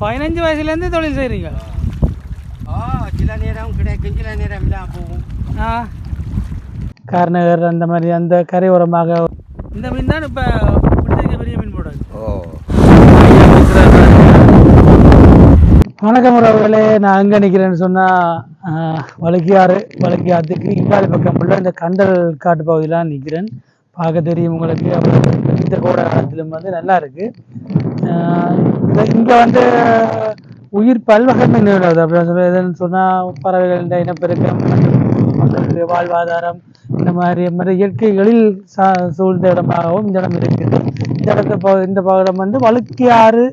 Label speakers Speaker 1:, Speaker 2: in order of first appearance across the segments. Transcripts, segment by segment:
Speaker 1: பதினஞ்சு வயசுலேருந்து தொழில் செய்கிறீங்க.
Speaker 2: ஆ சில நேரம் கிடைக்கும் சில நேரம் இல்லாம போகும்.
Speaker 1: ஆ. கார்நகர் அந்த மாதிரி அந்த கரையோரமாக இந்த மீன் தான் இப்போ பிடிச்சிருக்க பெரிய மீன் போடாது
Speaker 2: ஓ.
Speaker 1: வணக்கம் உறவுகளே நான் எங்கே நிற்கிறேன்னு சொன்னால் வழுக்கியாறு வழுக்கியாத்துக்கு இங்காலி பக்கம் உள்ள இந்த கண்டல் காட்டு பகுதியிலாம் நிற்கிறேன். பார்க்க தெரியும் உங்களுக்கு அவ்வளவு இந்த கோடை காலத்திலும் வந்து நல்லா இருக்கு. இங்கே வந்து உயிர் பல்வகை மீன்கள் உள்ளது அப்படின்னு சொல்லி எதுன்னு சொன்னால் பறவைகளின் இனப்பெருக்கம் மக்களுடைய வாழ்வாதாரம் இந்த மாதிரி மாதிரி இயற்கை எழில் சா சூழ்ந்த இடமாகவும் இந்த இடம் இருக்குது. இந்த இடத்த பகு- இந்த பகுடம் வந்து வழுக்கியாறு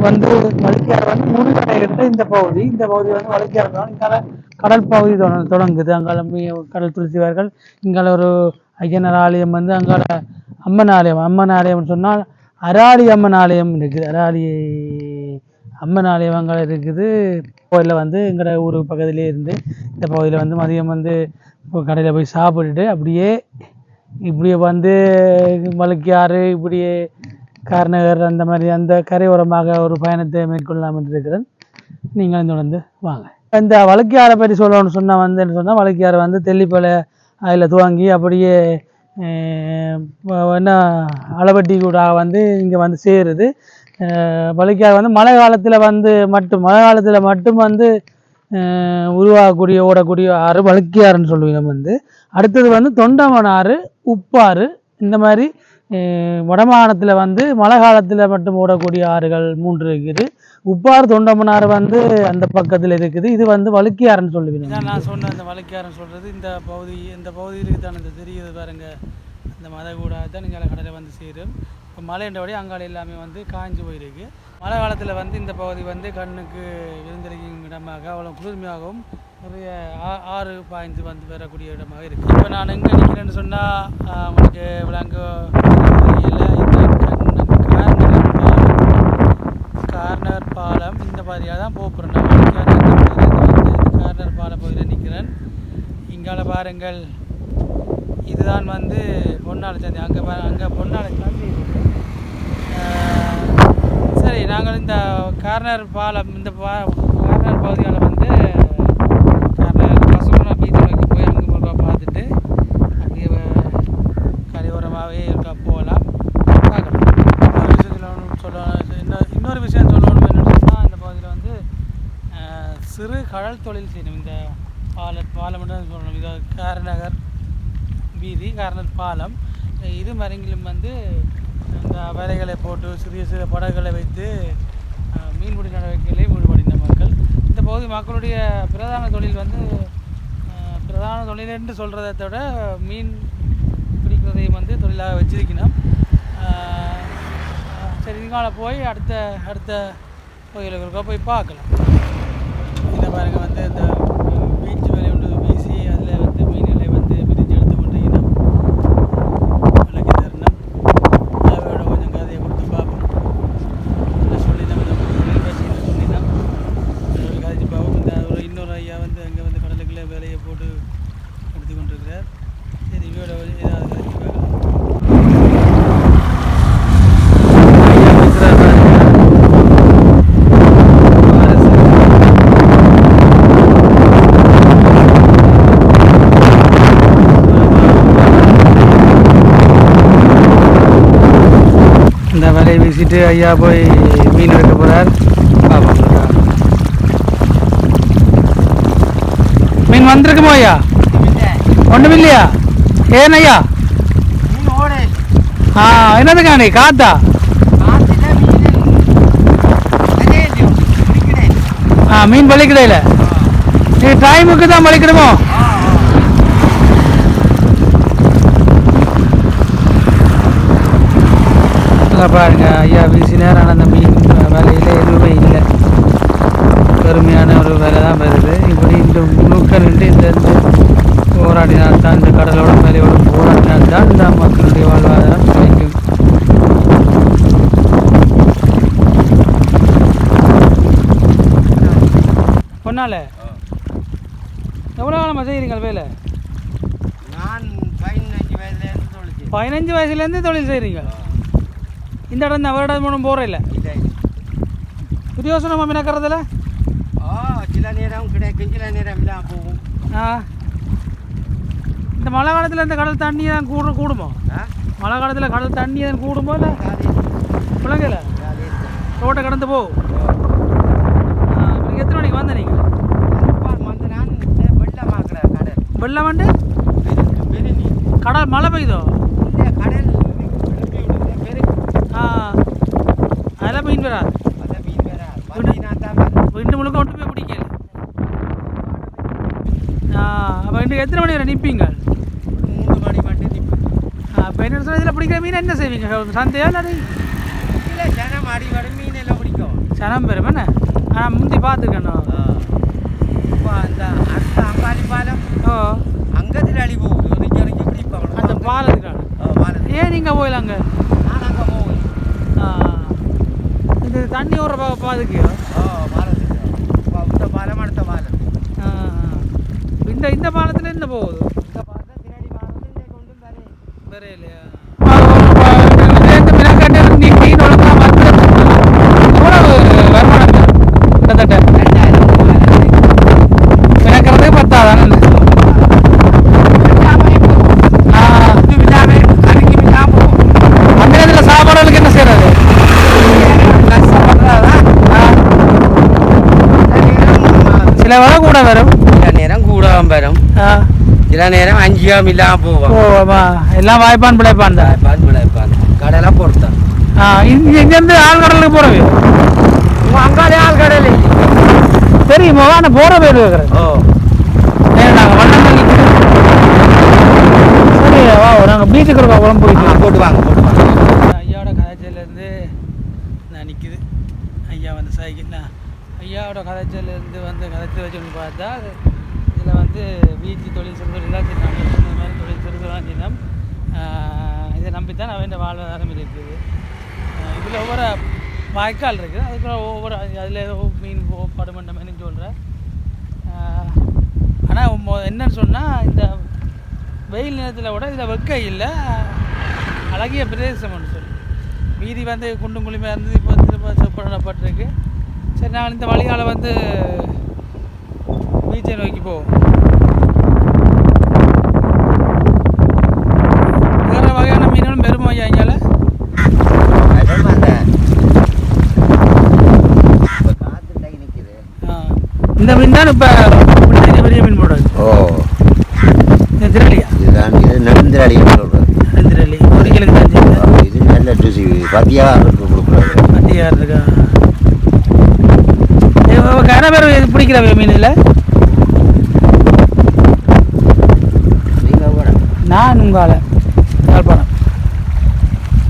Speaker 1: வந்து வழுக்கியாறு வந்து முடிவடைகின்ற இந்த பகுதி. இந்த பகுதி வந்து வழுக்கியாறு தான். இங்கால கடல் பகுதி தொடங்குது. அங்கால கடல் துளசிவார்கள் இங்கால ஒரு ஐயனார் ஆலயம் வந்து அங்கால அம்மன் ஆலயம். அம்மன் ஆலயம்னு சொன்னால் அராளி அம்மன் ஆலயம் இருக்குது. அராளி அம்மன் ஆலயம் இருக்குது. கோயிலில் வந்து எங்களோட ஊர் பக்கத்துலேயே இருந்து இந்த பகுதியில் வந்து மதியம் வந்து கடையில் போய் சாப்பிட்டுட்டு அப்படியே இப்படியே வந்து மலுக்கியாறு இப்படியே கார்நகர் அந்த மாதிரி அந்த கரையோரமாக ஒரு பயணத்தை மேற்கொள்ளலாம் என்று இருக்கிறேன். நீங்களும் தொடர்ந்து வாங்க. இந்த வழக்கியாரை பற்றி சொல்லணும்னு சொன்னால் வந்து சொன்னால் வழக்கியார் வந்து தெல்லிப்பலை அதில் துவங்கி அப்படியே என்ன அளவட்டி கூட வந்து இங்கே வந்து சேருது. வழக்கியார் வந்து மழை காலத்தில் வந்து மட்டும் மழை காலத்தில் மட்டும் வந்து உருவாகக்கூடிய ஓடக்கூடிய ஆறு வழுக்கியாறுன்னு சொல்லுவோம் வந்து. அடுத்தது வந்து தொண்டமன் ஆறு உப்பாறு இந்த மாதிரி வடமாகாணத்தில் வந்து மழை காலத்தில் மட்டும் ஓடக்கூடிய ஆறுகள் மூன்று இருக்குது. உப்பாறு தொண்டமனார் வந்து அந்த பக்கத்தில் இருக்குது. இது வந்து வழுக்கியாறுன்னு சொல்லுவீங்க. நான் சொன்ன அந்த வழுக்கியாறுன்னு சொல்கிறது இந்த பகுதி இந்த பகுதியிலுக்கு தான் இந்த தெரியுது பாருங்க. இந்த மத கூட தான் இங்கே கடலை வந்து சேரும். இப்போ மழைன்றபடி அங்கால எல்லாமே வந்து காய்ஞ்சு போயிருக்கு. மழை காலத்தில் வந்து இந்த பகுதி வந்து கண்ணுக்கு விருந்தளிக்கும் இடமாக அவ்வளோ குளிர்மையாகவும் நிறைய ஆ- ஆறு பாய்ந்து வந்து வரக்கூடிய இடமாக இருக்குது இப்போ நான் எங்கே நிற்கிறேன்னு சொன்னால் உங்களுக்கு விளங்க கண்ணு கார்னர் பாலம் கார்னர் பாலம் இந்த மாதிரியாக தான் போகிறேன் கார்னர் பாலம் பகுதியில் நிற்கிறேன் இங்கால பாருங்கள். இதுதான் வந்து பொன்னாலை சந்தி. அங்கே அங்கே பொன்னாலை சந்தி சரி நாங்கள் இந்த கார்னர் பாலம் இந்த பா கார்னர் பகுதியால் வந்து கார்னர் பசுமனா பீச் நோக்கி போய் அங்கே முருகா பார்த்துட்டு அப்படியே கரையோரமாகவே இருக்கா போகலாம். பார்க்கலாம். இன்னொரு விஷயத்தில் ஒன்று சொல்லணும் இன்னொரு இன்னொரு விஷயம் சொல்லணும் என்னன்னு சொன்னால் இந்த பகுதியில் வந்து சிறு கடல் தொழில் செய்யணும். இந்த பால பாலம் சொல்லணும். இது காரநகர் வீதி கார்னர் பாலம். இது மருங்கிலும் வந்து அந்த வலைகளை போட்டு சிறிய சிறிய படகுகளை வைத்து மீன்பிடி நடவடிக்கைகளை ஈடுபடுகின்ற மக்கள். இந்த பகுதி மக்களுடைய பிரதான தொழில் வந்து பிரதான தொழில் என்று சொல்கிறத விட மீன் பிடிக்கிறதையும் வந்து தொழிலாக வச்சிருக்கணும். சரி இதுக்கால போய் அடுத்த அடுத்த கோயிலுக்கு போய் பார்க்கலாம். இதை பாருங்கள் வந்து இந்த பீச் வேலை ஒன்று வீசி அதில் வந்து மீன்களை வந்து பிரித்து எடுத்து கொண்டிருக்கணும் விளக்கி தரணும் அதோட கொஞ்சம் கதையை கொடுத்து பார்ப்போம் இல்லை சொல்லி நம்ம இந்த தொழில் பேசிட்டு சொல்லினோம் கதைச்சு பார்ப்போம் இந்த ஒரு இன்னொரு ஐயா வந்து அங்கே வந்து கடலுக்குள்ளே வேலையை போட்டு எடுத்து கொண்டிருக்கிறார் சரி இவையோட ஏதாவது கதைச்சு பார்க்கலாம் இந்த வேலையை ஐயா போய் மீன் எடுக்க போகிறார் பார்ப்போம் மீன் வந்திருக்குமோ ஐயா ஒன்றும் இல்லையா ஏன் ஐயா ஆ
Speaker 2: என்னது காணி காத்தா
Speaker 1: ஆ மீன் பலிக்கடையில் நீ டைமுக்கு தான் பலிக்கணுமோ அங்க பாருங்க. ஐயா வீசி நேரம் அந்த மீன் வேலையில் எதுவுமே இல்லை. பெருமையான ஒரு வேலை தான் வருது. இப்படி இந்த முழுக்க நின்று இந்த இந்த போராடினால் தான் இந்த கடலோட வேலையோட போராடினால் தான் இந்த மக்களுடைய வாழ்வாதாரம் கிடைக்கும். பொன்னால எவ்வளோ காலமாக செய்கிறீங்க வேலை?
Speaker 2: நான் பதினஞ்சு வயதுல இருந்து தொழிச்சு
Speaker 1: பதினஞ்சு வயசுலேருந்து தொழில் செய்கிறீங்க இந்த இடம் வருடம் மூணு போகிற இல்லை.
Speaker 2: இல்லை
Speaker 1: பிரயோசனமாக மினக்கிறதுல?
Speaker 2: ஆ சில நேரம் கிடைக்கும் சில நேரம் இல்லாம போகும்.
Speaker 1: ஆ. இந்த மழை காலத்தில் இந்த கடல் தண்ணி தான் கூட கூடுமோ?
Speaker 2: ஆ?
Speaker 1: மழை காலத்தில் கடல் தண்ணி தான் கூடுமோ இல்லை? பிள்ளைங்கள
Speaker 2: காதே
Speaker 1: ரோட்டை கடந்து போ. எத்தனை மணிக்கு வந்த நீங்கள் வெள்ளம் வந்து? கடல் மழை பெய்யுதோ
Speaker 2: இந்த கடல் பெருக்கு பெருக்கு
Speaker 1: ஆ அதெல்லாம் மீன் வராது
Speaker 2: அந்த.
Speaker 1: வீண்டு முழுக்க கொண்டு போய் பிடிக்கல அப்போ இன்று எத்தனை மணி வரை நிற்பீங்க
Speaker 2: மூணு மணி மட்டும் நிற்பேன்
Speaker 1: இப்போ என்ன இதில் பிடிக்கிற மீன் என்ன செய்வீங்க சந்தையா இல்லை
Speaker 2: இல்லை ஜனம் அடி வரும் மீன் எல்லாம் பிடிக்கும்
Speaker 1: சனம் பெரும் என்ன ஆனால் முந்தி பார்த்துக்கணும்
Speaker 2: இப்போ அந்த அடுத்த அம்பாடி பாலம்
Speaker 1: ஓ
Speaker 2: அங்கத்தில் அடி போகுது ஒதுக்கி ஒதுக்கி பிடிப்பாங்க
Speaker 1: அந்த பாலத்துக்கான
Speaker 2: பாலத்து
Speaker 1: ஏன் நீங்கள் போயில அங்கே
Speaker 2: நான் அங்கே போகுது
Speaker 1: இது தண்ணி ஒரு பாதுக்கு
Speaker 2: இந்த பாலம் அடுத்த பாலம்
Speaker 1: இந்த இந்த பாலத்தில் என்ன போகுது
Speaker 2: இந்த பாலத்தை திரடி பாலத்தை இங்கே கொண்டு
Speaker 1: சில கூட வரும்
Speaker 2: சில நேரம் கூட வரும்
Speaker 1: ஆ.
Speaker 2: சில நேரம் அஞ்சியம் இல்லாம போவோம்
Speaker 1: ஆமா எல்லாம் வாய்ப்பான் பிழைப்பான் தான்
Speaker 2: கடலை பொறுத்தான்
Speaker 1: ஆ இங்க இங்கேருந்து ஆழ்கடலுக்கு போகிறவே
Speaker 2: அங்காலே ஆள் கடல்
Speaker 1: தெரியுமா நான் போகிற பேர் இருக்கிறேன்
Speaker 2: ஓ
Speaker 1: நாங்கள் வண்ணம் சரி வா நாங்கள் பீச்சுக்கு இருக்கோம் குழம்பு
Speaker 2: ஆ, போட்டு வாங்க போட்டு வாங்க
Speaker 1: ஐயாவோட கதைச்சல்லேருந்து நான் நிற்கிது ஐயா வந்து சைக்கிள் ஐயாவோட கதைச்சலேருந்து வந்து கதைச்சல் வச்சுன்னு பார்த்தா இதில் வந்து வீச்சு தொழில் சிறு தொழில் தான் சொன்ன மாதிரி தொழில் சிறு தொழில் தினம் இதை நம்பித்தான் அவன் வாழ்வாதாரம் இருக்குது. இதில் ஒவ்வொரு வாய்க்கால் இருக்குது. அதுக்குள்ள ஒவ்வொரு அதில் ஏதோ மீன் போ படுமண்டம்னு சொல்கிறேன் ஆனால் என்னன்னு சொன்னால் இந்த வெயில் நேரத்தில் விட இதில் வெக்க இல்லை. அழகிய பிரதேசம்னு சொல்லி வீதி வந்து குண்டும் குழிமையாக இருந்து இப்போ திரும்ப செப்படப்பட்டிருக்கு சரி நான் இந்த வழியால் வந்து பீச்சை நோக்கி போவோம். வேறு வகையான மீன்களும் பெருமை இங்கால. இந்த மீன் தான் இப்போ பெரிய மீன் போடுறது.
Speaker 2: ஓ.
Speaker 1: இந்த திரளியா?
Speaker 2: இதுதான் இது நெடுந்திரடின்னு சொல்றது.
Speaker 1: இந்த திரளி ஒரு தஞ்சு
Speaker 2: இது நல்ல ருசி. இருக்கா?
Speaker 1: பேர் இது பிடிக்கிற மீன்
Speaker 2: கூட
Speaker 1: நான் உங்கால யாழ்ப்பாணம்.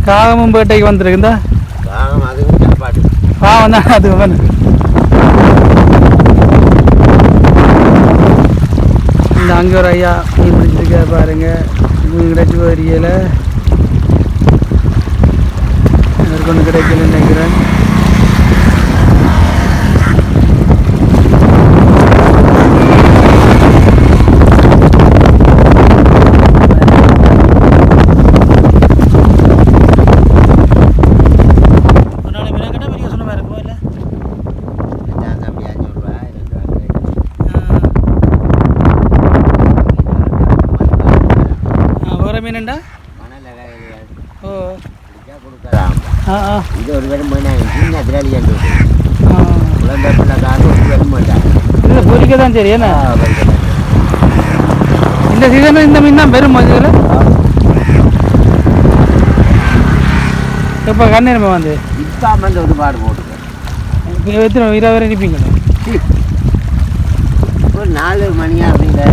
Speaker 1: காகமும் பேட்டைக்கு வந்திருக்குந்தா?
Speaker 2: காகம் அதுவும் சாப்பாடு.
Speaker 1: பாவம் தான் அது வந்து இந்த அங்கே ஒரு ஐயா மீன் பிடிச்சிருக்காரு பாருங்க மீன் கிடைச்சி வரியல எனக்கு ஒன்று கிடைக்கலன்னு நினைக்கிறேன் ஒரு நாள் மீன் கேட்டால் பெரிய சொன்ன மாதிரி இருக்குமோ இல்லை
Speaker 2: இதான் தம்பி அஞ்சூறு ரூபாய் ரெண்டு ரூபாய்
Speaker 1: வேறு மீனுண்டா ஓ.
Speaker 2: இது ஒரு வெறும் சின்ன திரளி என்று
Speaker 1: ஆ.
Speaker 2: குழந்தை ஒரு வெறும்
Speaker 1: இல்லை பொரிக்க தான் சரி என்ன? இந்த சீசனில் இந்த மீன் தான் பெரும் இதில் இப்போ கண்ணீர் வந்து?
Speaker 2: இப்போ வந்து ஒரு பாடு போட்டுக்க.
Speaker 1: இப்போ எத்தனை இருபது வரை நிற்பீங்க
Speaker 2: ஒரு நாலு மணியா அப்படிங்கிற